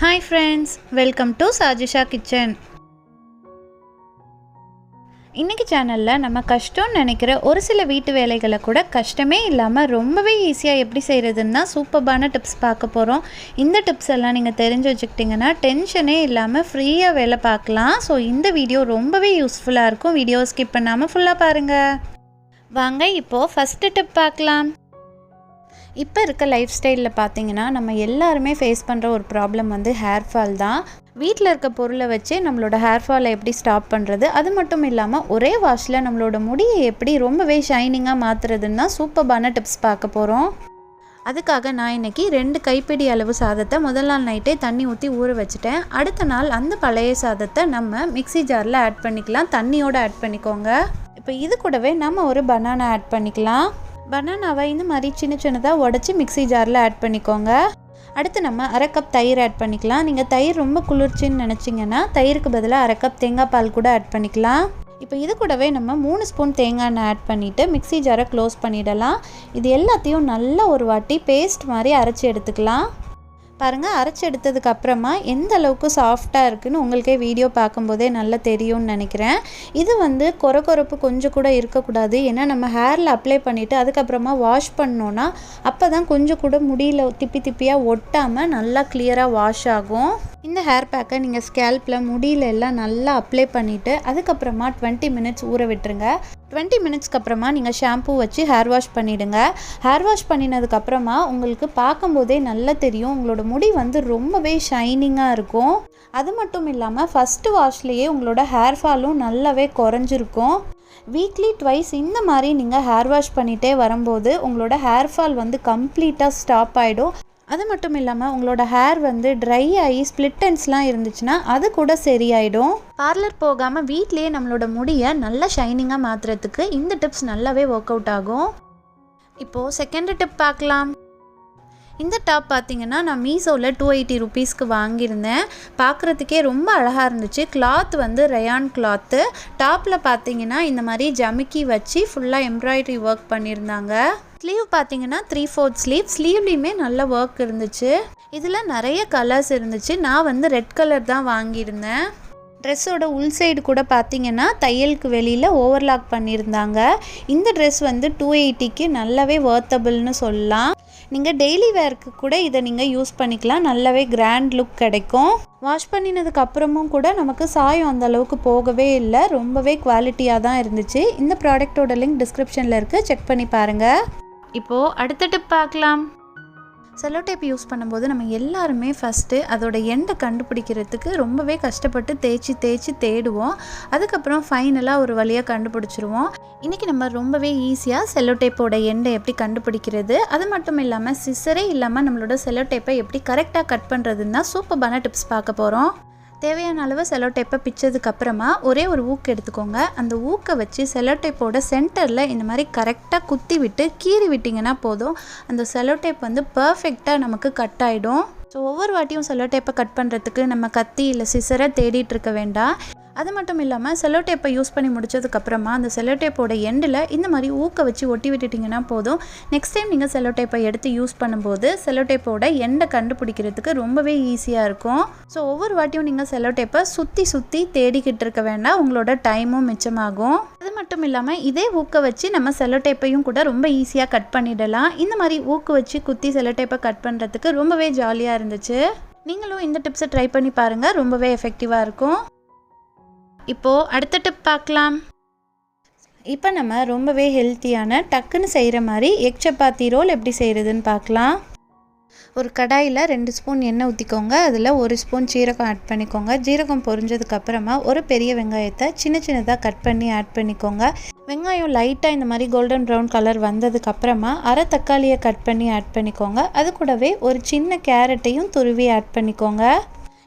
Hi friends welcome to Sajisha kitchen இன்றைக்கி சேனலில் நம்ம கஷ்டம்னு நினைக்கிற ஒரு சில வீட்டு வேலைகளை கூட கஷ்டமே இல்லாமல் ரொம்பவே ஈஸியாக எப்படி செய்கிறதுன்னா சூப்பர்பான டிப்ஸ் பார்க்க போகிறோம் இந்த டிப்ஸ் எல்லாம் நீங்கள் தெரிஞ்சு வச்சுக்கிட்டிங்கன்னா டென்ஷனே இல்லாமல் ஃப்ரீயாக வேலை பார்க்கலாம். ஸோ இந்த வீடியோ ரொம்பவே யூஸ்ஃபுல்லாக இருக்கும். வீடியோ ஸ்கிப் பண்ணாமல் ஃபுல்லாக பாருங்கள் வாங்க இப்போது ஃபஸ்ட்டு டிப் பார்க்கலாம். இப்போ இருக்க லைஃப் ஸ்டைலில் பார்த்தீங்கன்னா நம்ம எல்லாருமே ஃபேஸ் பண்ணுற ஒரு ப்ராப்ளம் வந்து ஹேர் ஃபால் தான். வீட்டில் இருக்க பொருளை வச்சு நம்மளோட ஹேர் ஃபாலை எப்படி ஸ்டாப் பண்ணுறது அது மட்டும் இல்லாமல் ஒரே வாஷில் நம்மளோட முடியை எப்படி ரொம்பவே ஷைனிங்காக மாற்றுறதுன்னு தான் சூப்பர்பான டிப்ஸ் பார்க்க போகிறோம் அதுக்காக நான் இன்றைக்கி ரெண்டு கைப்பிடி அளவு சாதத்தை முதல் நாள் நைட்டே தண்ணி ஊற்றி ஊற வச்சுட்டேன். அடுத்த நாள் அந்த பழைய சாதத்தை நம்ம மிக்ஸி ஜாரில் ஆட் பண்ணிக்கலாம். தண்ணியோடு ஆட் பண்ணிக்கோங்க. இப்போ இது கூடவே நம்ம ஒரு பனானா ஆட் பண்ணிக்கலாம். பனானாவை இந்த மாதிரி சின்ன சின்னதாக உடச்சி மிக்ஸி ஜாரில் ஆட் பண்ணிக்கோங்க. அடுத்து நம்ம அரை கப் தயிர் ஆட் பண்ணிக்கலாம். நீங்கள் தயிர் ரொம்ப குளிர்ச்சின்னு நினச்சிங்கன்னா தயிருக்கு பதிலாக அரை கப் தேங்காய் பால் கூட ஆட் பண்ணிக்கலாம். இப்போ இது கூடவே நம்ம மூணு ஸ்பூன் தேங்காய் எண்ணெய் ஆட் பண்ணிவிட்டு மிக்சி ஜாரை க்ளோஸ் பண்ணிடலாம். இது எல்லாத்தையும் நல்லா ஒரு வாட்டி பேஸ்ட் மாதிரி அரைச்சி எடுத்துக்கலாம். பாருங்கள் அரைச்சி எடுத்ததுக்கு அப்புறமா எந்த அளவுக்கு சாஃப்டாக இருக்குதுன்னு உங்களுக்கே வீடியோ பார்க்கும்போதே நல்லா தெரியும்னு நினைக்கிறேன். இது வந்து கொர கொரப்பு கொஞ்சம் கூட இருக்கக்கூடாது. ஏன்னா நம்ம ஹேரில் அப்ளை பண்ணிவிட்டு அதுக்கப்புறமா வாஷ் பண்ணோன்னா அப்போ தான் கொஞ்சம் கூட முடியல திப்பி திப்பியாக ஒட்டாமல் நல்லா கிளியராக வாஷ் ஆகும். இந்த ஹேர் பேக்கை நீங்கள் ஸ்கேல்பில் முடியில எல்லாம் நல்லா அப்ளை பண்ணிவிட்டு அதுக்கப்புறமா டுவெண்ட்டி மினிட்ஸ் ஊற விட்டுருங்க. டுவெண்ட்டி மினிட்ஸ்க்கு அப்புறமா நீங்கள் ஷாம்பூ வச்சு ஹேர் வாஷ் பண்ணிவிடுங்க ஹேர் வாஷ் பண்ணினதுக்கப்புறமா உங்களுக்கு பார்க்கும்போதே நல்லா தெரியும். உங்களோட முடி வந்து ரொம்பவே ஷைனிங்காக இருக்கும். அது மட்டும் இல்லாமல் ஃபஸ்ட்டு வாஷ்லேயே உங்களோட ஹேர் ஃபாலும் நல்லாவே குறைஞ்சிருக்கும். வீக்லி ட்வைஸ் இந்த மாதிரி நீங்கள் ஹேர் வாஷ் பண்ணிகிட்டே வரும்போது உங்களோட ஹேர் ஃபால் வந்து கம்ப்ளீட்டாக ஸ்டாப் ஆகிடும் அது மட்டும் இல்லாமல் உங்களோட ஹேர் வந்து ட்ரை ஆகி ஸ்ப்ளிட்டன்ஸ்லாம் இருந்துச்சுன்னா அது கூட சரியாயிடும். பார்லர் போகாமல் வீட்லேயே நம்மளோட முடியை நல்லா ஷைனிங்காக மாற்றுறதுக்கு இந்த டிப்ஸ் நல்லாவே ஒர்க் அவுட் ஆகும். இப்போது செகண்ட் டிப் பார்க்கலாம். இந்த டாப் பார்த்தீங்கன்னா நான் மீஷோவில் டூ எயிட்டி ருபீஸ்க்கு வாங்கியிருந்தேன். பார்க்குறதுக்கே ரொம்ப அழகாக இருந்துச்சு. கிளாத் வந்து ரயான் கிளாத்து டாப்பில் பார்த்தீங்கன்னா இந்த மாதிரி ஜமிக்கி வச்சு ஃபுல்லாக எம்ப்ராய்டரி ஒர்க் பண்ணியிருந்தாங்க. ஸ்லீவ் பார்த்தீங்கன்னா த்ரீ ஃபோர்த் ஸ்லீவ் ஸ்லீவ்லேயுமே நல்ல ஒர்க் இருந்துச்சு. இதில் நிறைய கலர்ஸ் இருந்துச்சு. நான் வந்து ரெட் கலர் தான் வாங்கியிருந்தேன். ட்ரெஸ்ஸோட உள் சைடு கூட பார்த்தீங்கன்னா தையலுக்கு வெளியில் ஓவர்லாக் பண்ணியிருந்தாங்க. இந்த ட்ரெஸ் வந்து டூ எயிட்டிக்கு நல்லாவே ஒர்த்தபிள்னு சொல்லலாம். நீங்கள் டெய்லி வேர்க்கு கூட இதை நீங்கள் யூஸ் பண்ணிக்கலாம். நல்லாவே கிராண்ட் லுக் கிடைக்கும். வாஷ் பண்ணினதுக்கு அப்புறமும் கூட நமக்கு சாயம் அந்த அளவுக்கு போகவே இல்லை. ரொம்பவே குவாலிட்டியாக தான் இருந்துச்சு. இந்த ப்ராடக்ட்டோட லிங்க் டிஸ்கிரிப்ஷனில் இருக்குது செக் பண்ணி பாருங்கள் இப்போது அடுத்த டிப் பார்க்கலாம். செல்லோ டேப் யூஸ் பண்ணும்போது நம்ம எல்லாருமே ஃபஸ்ட்டு அதோட எண்டை கண்டுபிடிக்கிறதுக்கு ரொம்பவே கஷ்டப்பட்டு தேய்ச்சி தேய்ச்சி தேடுவோம். அதுக்கப்புறம் ஃபைனலாக ஒரு வழியாக கண்டுபிடிச்சிருவோம். இன்றைக்கி நம்ம ரொம்பவே ஈஸியாக செல்லோ டேப்போட எண்டை எப்படி கண்டுபிடிக்கிறது? அது மட்டும் இல்லாமல் சிசரே இல்லாமல் நம்மளோட செல்லோ டேப்பை எப்படி கரெக்டாக கட் பண்ணுறதுன்னு தான் சூப்பர்பான டிப்ஸ் பார்க்க போகிறோம் தேவையான அளவு செலோ டேப்பை பிச்சதுக்கு அப்புறமா ஒரே ஒரு ஊக்கு எடுத்துக்கோங்க. அந்த ஊக்கை வச்சு செலோ டேப்போட சென்டரில் இந்த மாதிரி கரெக்டாக குத்தி விட்டு கீறி விட்டிங்கன்னா போதும். அந்த செலோ டேப் வந்து பர்ஃபெக்டாக நமக்கு கட் ஆகிடும் ஸோ ஒவ்வொரு வாட்டியும் செலோ டேப்பை கட் பண்ணுறதுக்கு நம்ம கத்தி இல்லை சிசரை தேடிட்டு இருக்க வேண்டாம். அது மட்டும் இல்லாமல் செல்லோ டேப்பை யூஸ் பண்ணி முடிச்சதுக்கப்புறமா அந்த செல்லோ டேப்போட எண்டில் இந்த மாதிரி ஊக்க வச்சு ஒட்டி விட்டுட்டிங்கன்னா போதும். நெக்ஸ்ட் டைம் நீங்கள் செல்லோ டேப்பை எடுத்து யூஸ் பண்ணும்போது செல்லோ டேப்போட எண்டை கண்டுபிடிக்கிறதுக்கு ரொம்பவே ஈஸியாக இருக்கும். ஸோ ஒவ்வொரு வாட்டியும் நீங்கள் செல்லோ டேப்பை சுற்றி சுற்றி தேடிக்கிட்டு இருக்க வேண்டாம் உங்களோட டைமும் மிச்சமாகும். அது மட்டும் இல்லாமல் இதே ஊக்க வச்சு நம்ம செல்லோ டேப்பையும் கூட ரொம்ப ஈஸியாக கட் பண்ணிடலாம். இந்த மாதிரி ஊக்கு வச்சு குத்தி செல்லோ டேப்பை கட் பண்ணுறதுக்கு ரொம்பவே ஜாலியாக இருந்துச்சு. நீங்களும் இந்த டிப்ஸை ட்ரை பண்ணி பாருங்கள் ரொம்பவே எஃபெக்டிவாக இருக்கும். இப்போது அடுத்த டிப் பார்க்கலாம். இப்போ நம்ம ரொம்பவே ஹெல்த்தியான டக்குன்னு செய்கிற மாதிரி எக் சப்பாத்தி ரோல் எப்படி செய்கிறதுன்னு பார்க்கலாம். ஒரு கடாயில் ரெண்டு ஸ்பூன் எண்ணெய் ஊற்றிக்கோங்க அதில் ஒரு ஸ்பூன் சீரகம் ஆட் பண்ணிக்கோங்க. ஜீரகம் பொரிஞ்சதுக்கப்புறமா ஒரு பெரிய வெங்காயத்தை சின்ன சின்னதாக கட் பண்ணி ஆட் பண்ணிக்கோங்க. வெங்காயம் லைட்டாக இந்த மாதிரி கோல்டன் ப்ரௌன் கலர் வந்ததுக்கப்புறமா அரை தக்காளியை கட் பண்ணி ஆட் பண்ணிக்கோங்க. அது கூடவே ஒரு சின்ன கேரட்டையும் துருவி ஆட் பண்ணிக்கோங்க.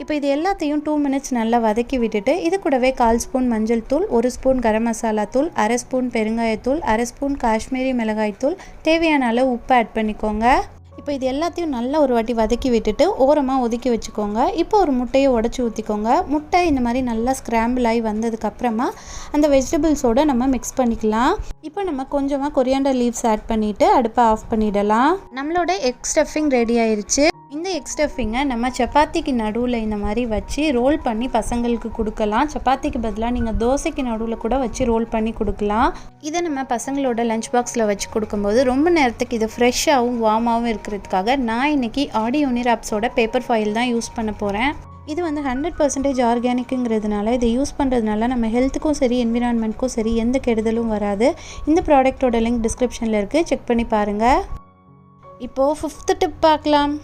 இப்போ இது எல்லாத்தையும் டூ மினிட்ஸ் நல்லா வதக்கி விட்டுட்டு இது கூடவே கால் ஸ்பூன் மஞ்சள் தூள் ஒரு ஸ்பூன் கரம் மசாலா தூள் அரை ஸ்பூன் பெருங்காயத்தூள் அரை ஸ்பூன் காஷ்மீரி மிளகாய்த்தூள் தேவையான அளவு உப்பு ஆட் பண்ணிக்கோங்க. இப்போ இது எல்லாத்தையும் நல்லா ஒரு வாட்டி வதக்கி விட்டுட்டு ஓரமாக ஒதுக்கி வச்சுக்கோங்க. இப்போ ஒரு முட்டையை உடச்சி ஊற்றிக்கோங்க முட்டை இந்த மாதிரி நல்லா ஸ்க்ராம்பிள் ஆகி வந்ததுக்கப்புறமா அந்த வெஜிடபிள்ஸோடு நம்ம மிக்ஸ் பண்ணிக்கலாம். இப்போ நம்ம கொஞ்சமாக கொரியாண்டர் லீவ்ஸ் ஆட் பண்ணிவிட்டு அடுப்பை ஆஃப் பண்ணிடலாம். நம்மளோட எக் ஸ்டஃபிங் ரெடி ஆயிடுச்சு எக் ஸ்டஃபிங்கை நம்ம சப்பாத்திக்கு நடுவில் இந்த மாதிரி வச்சு ரோல் பண்ணி பசங்களுக்கு கொடுக்கலாம். சப்பாத்திக்கு பதிலாக நீங்கள் தோசைக்கு நடுவில் கூட வச்சு ரோல் பண்ணி கொடுக்கலாம். இதை நம்ம பசங்களோட லஞ்ச் பாக்ஸில் வச்சு கொடுக்கும்போது ரொம்ப நேரத்துக்கு இது ஃப்ரெஷ்ஷாகவும் வார்மாகவும் இருக்கிறதுக்காக நான் இன்றைக்கி ஆடி யூனிராப்ஸோட பேப்பர் ஃபைல் தான் யூஸ் பண்ண போகிறேன் இது வந்து ஹண்ட்ரட் பர்சன்டேஜ் ஆர்கானிக்குங்கிறதுனால இதை யூஸ் பண்ணுறதுனால நம்ம ஹெல்த்துக்கும் சரி என்விரான்மெண்ட்க்கும் சரி எந்த கெடுதலும் வராது. இந்த ப்ராடக்ட்டோட லிங்க் டிஸ்கிரிப்ஷனில் இருக்குது செக் பண்ணி பாருங்கள் இப்போது ஃபிஃப்த்து டிப் பார்க்கலாம்.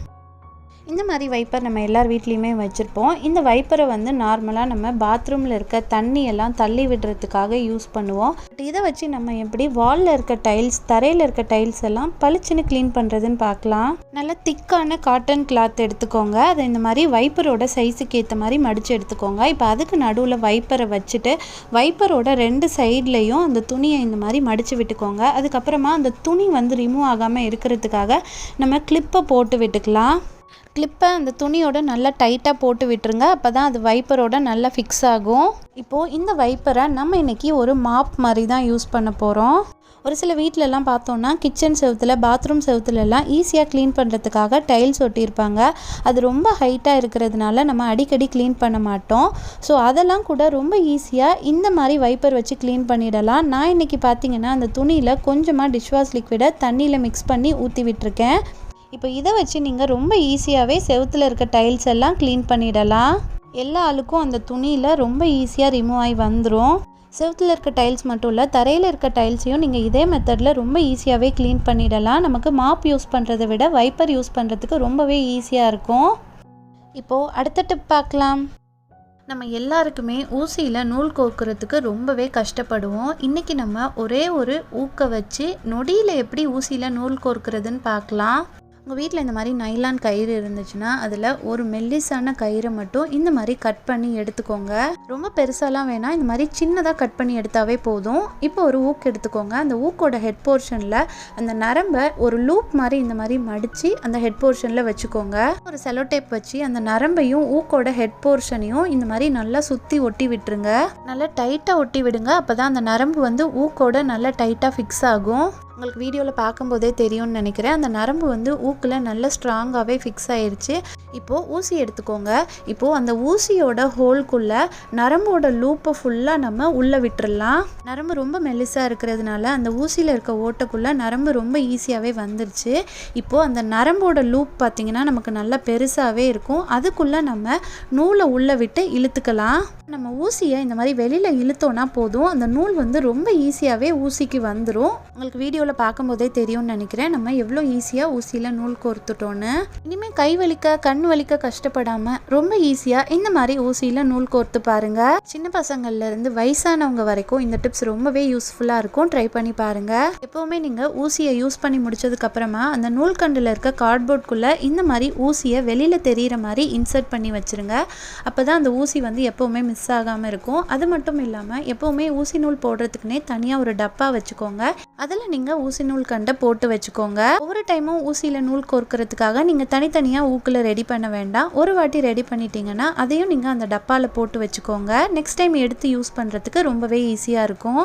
இந்த மாதிரி வைப்பர் நம்ம எல்லார் வீட்லேயுமே வச்சுருப்போம். இந்த வைப்பரை வந்து நார்மலாக நம்ம பாத்ரூமில் இருக்க தண்ணியெல்லாம் தள்ளி விடுறதுக்காக யூஸ் பண்ணுவோம். பட் இதை வச்சு நம்ம எப்படி வாலில் இருக்க டைல்ஸ் தரையில் இருக்க டைல்ஸ் எல்லாம் பளிச்சுன்னு க்ளீன் பண்ணுறதுன்னு பார்க்கலாம் நல்லா திக்கான காட்டன் கிளாத் எடுத்துக்கோங்க. அதை இந்த மாதிரி வைப்பரோட சைஸுக்கு ஏற்ற மாதிரி மடித்து எடுத்துக்கோங்க. இப்போ அதுக்கு நடுவில் வைப்பரை வச்சுட்டு வைப்பரோட ரெண்டு சைட்லேயும் அந்த துணியை இந்த மாதிரி மடித்து விட்டுக்கோங்க. அதுக்கப்புறமா அந்த துணி வந்து ரிமூவ் ஆகாமல் இருக்கிறதுக்காக நம்ம கிளிப்பை போட்டு விட்டுக்கலாம். கிளிப்பை அந்த துணியோட நல்லா டைட்டாக போட்டு விட்டுருங்க. அப்போ தான் அது வைப்பரோட நல்லா ஃபிக்ஸ் ஆகும். இப்போது இந்த வைப்பரை நம்ம இன்றைக்கி ஒரு மாப் மாதிரி தான் யூஸ் பண்ண போகிறோம் ஒரு சில வீட்டிலலாம் பார்த்தோன்னா கிச்சன் செவத்தில் பாத்ரூம் செவுத்துலலாம் ஈஸியாக க்ளீன் பண்ணுறதுக்காக டைல்ஸ் ஒட்டியிருப்பாங்க. அது ரொம்ப ஹைட்டாக இருக்கிறதுனால நம்ம அடிக்கடி க்ளீன் பண்ண மாட்டோம். ஸோ அதெல்லாம் கூட ரொம்ப ஈஸியாக இந்த மாதிரி வைப்பர் வச்சு க்ளீன் பண்ணிடலாம். நான் இன்றைக்கி பார்த்தீங்கன்னா அந்த துணியில் கொஞ்சமாக டிஷ்வாஷ் லிக்விடை தண்ணியில் மிக்ஸ் பண்ணி ஊற்றி விட்டுருக்கேன். இப்போ இதை வச்சு நீங்கள் ரொம்ப ஈஸியாகவே செவுத்தில் இருக்க டைல்ஸ் எல்லாம் க்ளீன் பண்ணிடலாம். எல்லா ஆளுக்கும் அந்த துணியில் ரொம்ப ஈஸியாக ரிமூவ் ஆகி வந்துடும் செவுத்தில் இருக்க டைல்ஸ் மட்டும் இல்லை தரையில் இருக்க டைல்ஸையும் நீங்கள் இதே மெத்தடில் ரொம்ப ஈஸியாகவே க்ளீன் பண்ணிடலாம். நமக்கு மாப் யூஸ் பண்ணுறதை விட வைப்பர் யூஸ் பண்ணுறதுக்கு ரொம்பவே ஈஸியாக இருக்கும். இப்போது அடுத்த டிப் பார்க்கலாம். நம்ம எல்லாருக்குமே ஊசியில் நூல் கோக்குறதுக்கு ரொம்பவே கஷ்டப்படுவோம். இன்றைக்கி நம்ம ஒரே ஒரு ஊக்க வச்சு நொடியில் எப்படி ஊசியில் நூல் கோர்க்கிறதுன்னு பார்க்கலாம். உங்கள் வீட்டில் இந்த மாதிரி நைலான் கயிறு இருந்துச்சுன்னா அதில் ஒரு மெல்லிசான கயிறை மட்டும் இந்த மாதிரி கட் பண்ணி எடுத்துக்கோங்க. ரொம்ப பெருசாலாம் வேணாம். இந்த மாதிரி சின்னதாக கட் பண்ணி எடுத்தாவே போதும். இப்போ ஒரு ஊக்கு எடுத்துக்கோங்க. அந்த ஊக்கோட ஹெட் போர்ஷனில் அந்த நரம்பை ஒரு லூப் மாதிரி இந்த மாதிரி மடித்து அந்த ஹெட் போர்ஷனில் வச்சுக்கோங்க. ஒரு செலோ டேப் வச்சு அந்த நரம்பையும் ஊக்கோட ஹெட் போர்ஷனையும் இந்த மாதிரி நல்லா சுற்றி ஒட்டி விட்டுருங்க. நல்லா டைட்டாக ஒட்டி விடுங்க. அப்போ தான் அந்த நரம்பு வந்து ஊக்கோட நல்லா டைட்டாக ஃபிக்ஸ் ஆகும். உங்களுக்கு வீடியோவில் பார்க்கும்போதே தெரியும்னு நினைக்கிறேன். அந்த நரம்பு வந்து ஊக்கில் நல்ல ஸ்ட்ராங்காகவே ஃபிக்ஸ் ஆயிடுச்சு இப்போது ஊசி எடுத்துக்கோங்க. இப்போது அந்த ஊசியோட ஹோல்குள்ளே நரம்போட லூப்பை ஃபுல்லாக நம்ம உள்ளே விட்டுடலாம் நரம்பு ரொம்ப மெல்லிசாக இருக்கிறதுனால அந்த ஊசியில் இருக்க ஓட்டக்குள்ளே நரம்பு ரொம்ப ஈஸியாகவே வந்துருச்சு. இப்போது அந்த நரம்போட லூப் பார்த்திங்கன்னா நமக்கு நல்லா பெருசாகவே இருக்கும். அதுக்குள்ளே நம்ம நூலை உள்ளே விட்டு இழுத்துக்கலாம். நம்ம ஊசியை இந்த மாதிரி வெளியில் இழுத்தோன்னா போதும். அந்த நூல் வந்து ரொம்ப ஈஸியாகவே ஊசிக்கு வந்துடும் உங்களுக்கு வீடியோவில் பார்க்கும்போதே தெரியும்னு நினைக்கிறேன். நம்ம எவ்வளோ ஈஸியாக ஊசியில் நூல் கோர்த்துட்டோன்னு. இனிமேல் கை வலிக்க கண் வலிக்க கஷ்டப்படாமல் ரொம்ப ஈஸியாக இந்த மாதிரி ஊசியில் நூல் கோர்த்து பாருங்கள் சின்ன பசங்கள்லேருந்து வயசானவங்க வரைக்கும் இந்த டிப்ஸ் ரொம்பவே யூஸ்ஃபுல்லாக இருக்கும். ட்ரை பண்ணி பாருங்கள் எப்போவுமே நீங்கள் ஊசியை யூஸ் பண்ணி முடிச்சதுக்கப்புறமா அந்த நூல்கண்டில் இருக்க கார்ட்போர்ட்குள்ளே இந்த மாதிரி ஊசியை வெளியில் தெரிகிற மாதிரி இன்சர்ட் பண்ணி வச்சுருங்க. அப்போ தான் அந்த ஊசி வந்து எப்போவுமே மிஸ் ஆகாமல் இருக்கும். அது மட்டும் இல்லாமல் எப்போவுமே ஊசி நூல் போடுறதுக்குனே தனியாக ஒரு டப்பா வச்சுக்கோங்க. அதில் நீங்கள் ஊசி நூல் கண்டை போட்டு வச்சுக்கோங்க. ஒவ்வொரு டைமும் ஊசியில் நூல் கோர்க்கறதுக்காக நீங்கள் தனித்தனியாக ஊக்கில் ரெடி பண்ண வேண்டாம். ஒரு வாட்டி ரெடி பண்ணிட்டீங்கன்னா அதையும் நீங்கள் அந்த டப்பாவில் போட்டு வச்சுக்கோங்க. நெக்ஸ்ட் டைம் எடுத்து யூஸ் பண்ணுறதுக்கு ரொம்பவே ஈஸியாக இருக்கும்.